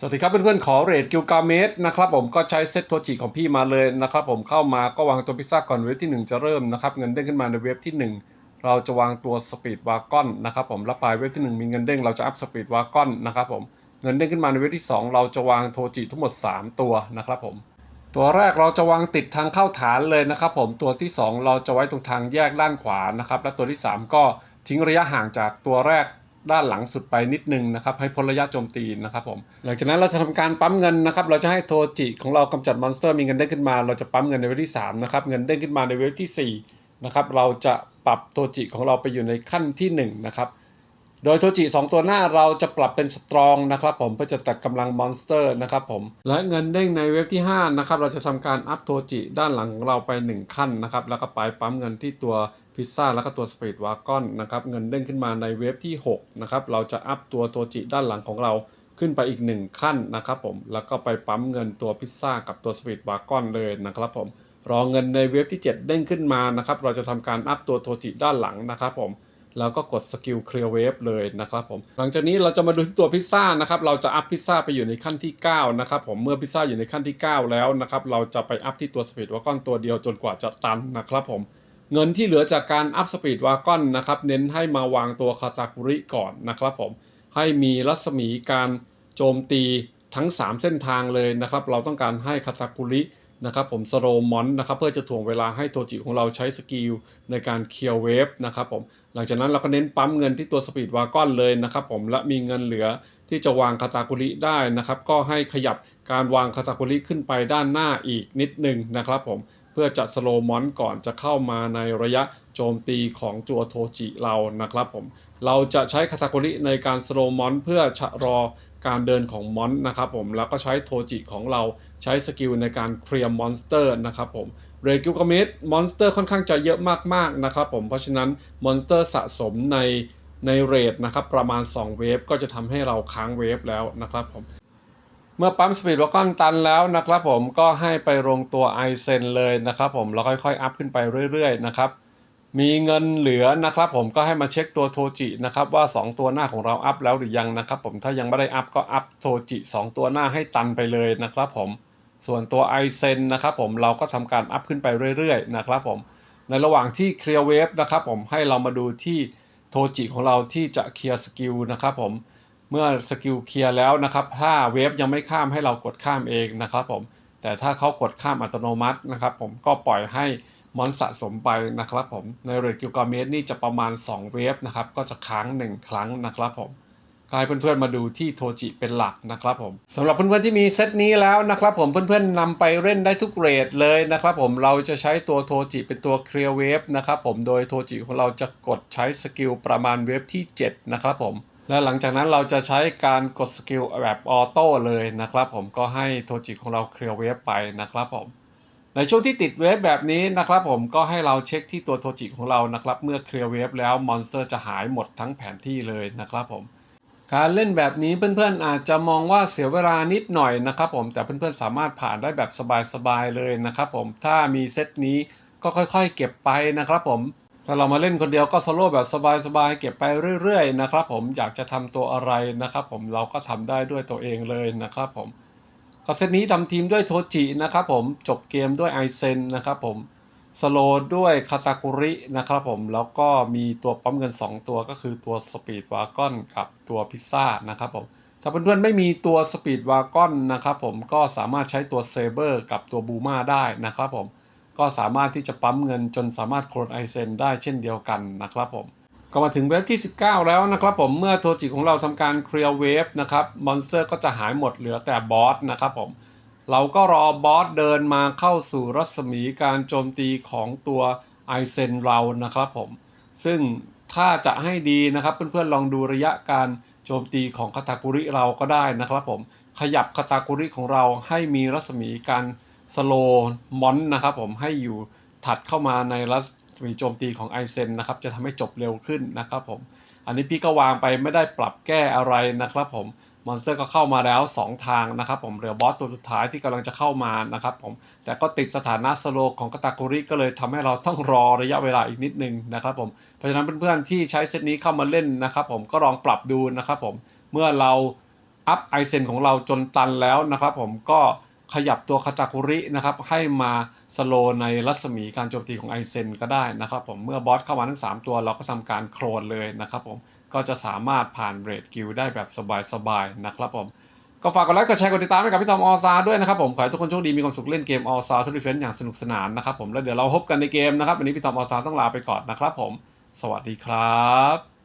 สวัสดีครับเพื่อนๆขอเรทกิลกาเมสนะครับผมก็ใช้เซตโทจิของพี่มาเลยนะครับผมเข้ามาก็วางตัวพิซซ่าก่อนเว็บที่ 1 จะเริ่มนะครับเงินเด้งขึ้นมาในเว็บที่ 1 เราจะวางตัวสปีดวากอนนะครับผมแล้วปลายเว็บที่ 1 มีเงินเด้งเราจะอัพสปีดวากอนนะครับผมเงินเด้งขึ้นมาในเว็บที่ 2 เราจะวางโทจิทั้งหมด 3 ตัวนะครับผมตัวแรกเราจะวางติดทางเข้าฐานเลยนะครับผมตัวที่ 2 เราจะไว้ตรงทางแยกด้านขวานะครับและตัวที่ 3 ก็ทิ้งระยะห่างจากตัวแรก ด้านหลังสุดไปนิดนึงนะครับ ให้พ้นระยะโจมตีนะครับผมหลังจากนั้นเราจะทำการปั๊มเงินนะครับ เราจะให้โทจิของเรากำจัดมอนสเตอร์มีเงินเด้งขึ้นมา เราจะปั๊มเงินในเวฟที่3นะครับเงินเด้งขึ้นมาในเวฟที่4นะครับเราจะปรับโทจิของเราไปอยู่ในขั้นที่1นะครับโดยโทจิ2ตัวหน้าเราจะปรับเป็นสตรองนะครับผมเพื่อจะตัดกำลังมอนสเตอร์นะครับผมและเงินเด้งในเวฟที่5นะครับเราจะทำการอัพโทจิด้านหลังของเราไป 1 ขั้นนะครับแล้วก็ไปปั๊มเงินที่ตัว พิซซ่าแล้วก็ตัวสปีดวากอนนะครับเงินเด้งขึ้นมาในเวฟที่6นะครับเราจะอัพตัวโทจิด้านหลังของเราขึ้นไปอีก 1 ขั้นนะครับผมแล้วก็ไปปั๊มเงินตัวพิซซ่ากับตัวสปีดวากอนเลยนะครับผมรอเงินในเวฟที่ 7 เด้งขึ้นมานะครับเราจะทำการอัพตัวโทจิด้านหลังนะครับผมแล้วก็กดสกิลเคลียร์เวฟเลยนะครับผมหลังจากนี้เราจะมาดูที่ตัวพิซซ่านะครับเราจะอัพพิซซ่าไปอยู่ในขั้นที่9นะครับผมเมื่อพิซซ่าอยู่ในขั้นที่ 9 แล้วนะครับเราจะไปอัพที่ตัวสปีดวากอนตัวเดียวจนกว่าจะตันนะครับผม เงินที่เหลือจากการอัพสปีดวากอนนะครับเน้นให้มาวางตัวคาตาคุริก่อนนะครับผมให้มีรัศมีการโจมตีทั้ง 3 เส้นทางเลยนะครับ เราต้องการให้คาตาคุรินะครับผมสโลมอนนะครับเพื่อจะถ่วงเวลาให้โทจิของเราใช้สกิลในการเคลียร์เวฟนะครับผมหลังจากนั้นเราก็เน้นปั๊มเงินที่ตัวสปีดวากอนเลยนะครับผมและมีเงินเหลือที่จะวางคาตาคุริได้นะครับ ก็ให้ขยับการวางคาตาคุริขึ้นไปด้านหน้าอีกนิดนึงนะครับผม พื่อจะสโลมอนก่อนจะเข้ามาในระยะโจมตีของตัวโทจิเรานะครับผม เราจะใช้คาตาโกริในการสโลมอนเพื่อชะลอการเดินของมอนนะครับผม แล้วก็ใช้โทจิของเราใช้สกิลในการเคลียร์มอนสเตอร์นะครับผมเรกิลกเมตมอนสเตอร์ค่อนข้างจะเยอะมากๆนะครับผม เพราะฉะนั้นมอนสเตอร์สะสมในในเรทนะครับประมาณ 2 เวฟก็จะทำให้เราค้างเวฟแล้วนะครับผม เมื่อปั๊มสปีดวากอนตันแล้วนะครับผมก็ให้ไปลงตัวไอเซนเลยนะครับผมแล้วค่อยๆ อัพขึ้นไปเรื่อยๆนะครับมีเงินเหลือนะครับผมก็ให้มาเช็คตัวโทจินะครับว่า 2 ตัวหน้าของเราอัพแล้วหรือยังนะครับผมถ้ายังไม่ได้อัพก็อัพโทจิ 2 ตัวหน้าให้ตันไปเลยนะครับผมส่วนตัวไอเซนนะครับผมเราก็ทำการอัพขึ้นไปเรื่อยๆนะครับผมในระหว่างที่เคลียร์เวฟนะครับผมให้เรามาดูที่โทจิของเราที่จะเคลียร์สกิลนะครับผม เมื่อสกิลเคลียร์แล้วนะครับ ถ้าเวฟยังไม่ข้ามให้เรากดข้ามเองนะครับผม แต่ถ้าเขากดข้ามอัตโนมัตินะครับ ผมก็ปล่อยให้มอนสะสมไปนะครับผม ในเรทกิลกาเมสนี่จะประมาณ 2 เวฟนะครับ ก็จะค้าง 1 ครั้งนะครับผมก็ให้เพื่อนๆมาดูที่โทจิเป็นหลักนะครับผมสำหรับเพื่อนๆที่มีเซตนี้แล้วนะครับผมเพื่อนๆนำไปเล่นได้ทุกเรทเลยนะครับผมเราจะใช้ตัวโทจิเป็นตัวเคลียร์เวฟนะครับผมโดยโทจิของเราจะกดใช้สกิลประมาณเวฟที่ 7 นะครับผม และหลังจากนั้นเราจะใช้การกดสกิลแบบออโต้เลยนะครับ ผมก็ให้โทจิของเราเคลียร์เวฟไปนะครับผมในช่วงที่ติดเวฟแบบนี้นะครับ ผมก็ให้เราเช็คที่ตัวโทจิของเรานะครับ เมื่อเคลียร์เวฟแล้วมอนสเตอร์จะหายหมดทั้งแผนที่เลยนะครับผมการเล่นแบบนี้เพื่อนๆอาจจะมองว่าเสียเวลานิดหน่อยนะครับผมแต่เพื่อนๆสามารถผ่านได้แบบสบายๆเลยนะครับผมถ้ามีเซตนี้ก็ค่อยๆ เก็บไปนะครับผม ถ้าเรามาเล่นคนเดียวก็โซโลแบบสบายๆเก็บไปเรื่อยๆนะครับผมอยากจะทำตัวอะไรนะครับผมเราก็ทำได้ด้วยตัวเองเลยนะครับผมก็เซตนี้ทำทีมด้วยโทจินะครับผมจบเกมด้วยไอเซนนะครับผมสโลด้วยคาตาคุรินะครับผมแล้วก็มีตัวปั๊มเงิน 2 ตัวก็คือตัวสปีดวากอนกับตัวพิซซ่านะครับผมถ้าเพื่อนๆไม่มีตัวสปีดวากอนนะครับผมก็สามารถใช้ตัวเซเบอร์กับตัวบูมาได้นะครับผม ก็สามารถที่จะปั๊มเงินจนสามารถโคลนไอเซนได้เช่นเดียวกันนะครับผมก็มาถึงเวฟที่ 19 แล้วนะครับผมเมื่อโทจิของเราทำการเคลียร์เวฟนะครับมอนสเตอร์ก็จะหายหมดเหลือแต่บอสนะครับผมเราก็รอบอสเดินมาเข้าสู่รัศมีการโจมตีของตัวไอเซนเรานะครับผมซึ่งถ้าจะให้ดีนะครับเพื่อนๆลองดูระยะการโจมตีของคาตากุริเราก็ได้นะครับผมขยับคาตากุริของเราให้มีรัศมีการ สโลมอนนะครับผมให้อยู่ถัดเข้ามาในรัศมีโจมตีของไอเซนนะครับจะทำให้จบเร็วขึ้นนะครับผม อันนี้พี่ก็วางไปไม่ได้ปรับแก้อะไรนะครับผมมอนสเตอร์ก็เข้ามาแล้ว 2 ทางนะครับผมเหลือบอสตัวสุดท้ายที่กำลังจะเข้ามานะครับผมแต่ก็ติดสถานะสโลของกาตากุริก็เลยทำให้เราต้องรอระยะเวลาอีกนิดนึงนะครับผมเพราะฉะนั้นเพื่อนๆที่ใช้เซตนี้เข้ามาเล่นนะครับผมก็ลองปรับดูนะครับผมเมื่อเราอัพไอเซนของเราจนตันแล้วนะครับผมก็ ขยับตัวคาตาคุรินะครับให้มาสโลในรัศมีการโจมตีของไอเซนก็ได้นะครับผมเมื่อบอสเข้ามาทั้ง 3 ตัวเราก็ทำการโครนเลยนะครับผมก็จะสามารถผ่านเรดกิลได้แบบสบายๆนะครับผมก็ฝากกดไลค์กดแชร์กดติดตามให้กับพี่ทอมออซาด้วยนะครับผมขอให้ทุกคนโชคดีมีความสุขเล่นเกมออซาทุกดิเฟนอย่างสนุกสนานนะครับผมแล้วเดี๋ยวเราพบกันในเกมนะครับวันนี้พี่ทอมออซาต้องลาไปก่อนนะครับผม สวัสดีครับ